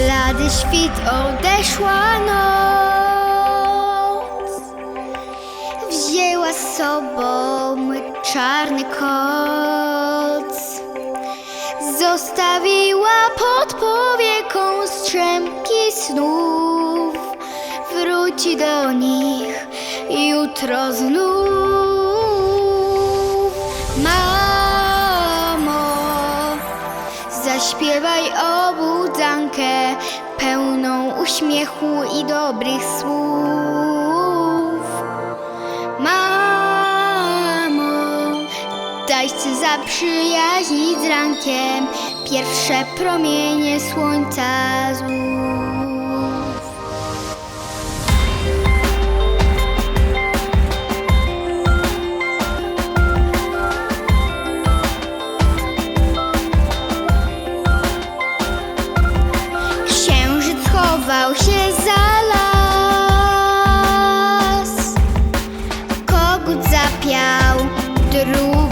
blady świt odeszła noc. Wzięła z sobą czarny koc. Zostawiła pod powieką strzępki snów. Wróci do nich jutro znów. Zaśpiewaj obudzankę pełną uśmiechu i dobrych słów. Mamo, daj się zaprzyjaźnić z rankiem pierwsze promienie słońca znów.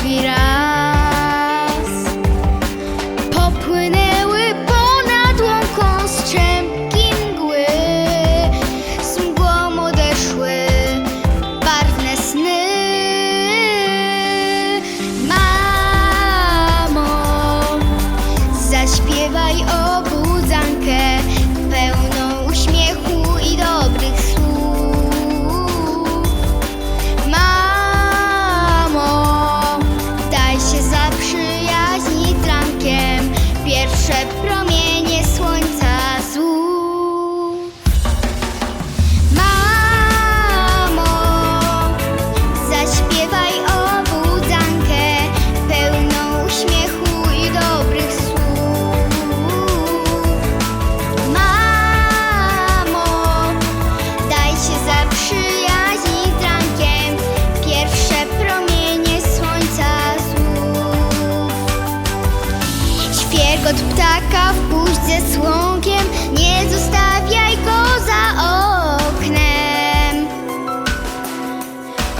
Drugi raz. Popłynęły ponad łąką strzępki mgły. Z mgłą odeszły barwne sny. Mamo, Zaśpiewaj obudzankę Świergot ptaka wpuść ze słonkiem, nie zostawiaj go za oknem.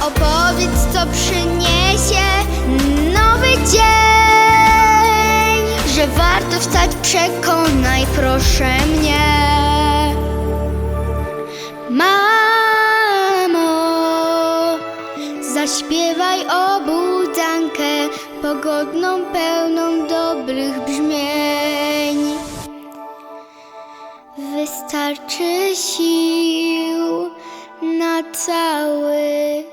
Opowiedz, co przyniesie nowy dzień, że warto wstać, przekonaj proszę mnie. Mamo, zaśpiewaj obudzankę pogodną, pełną dobrych brzmień. Wystarczy sił na cały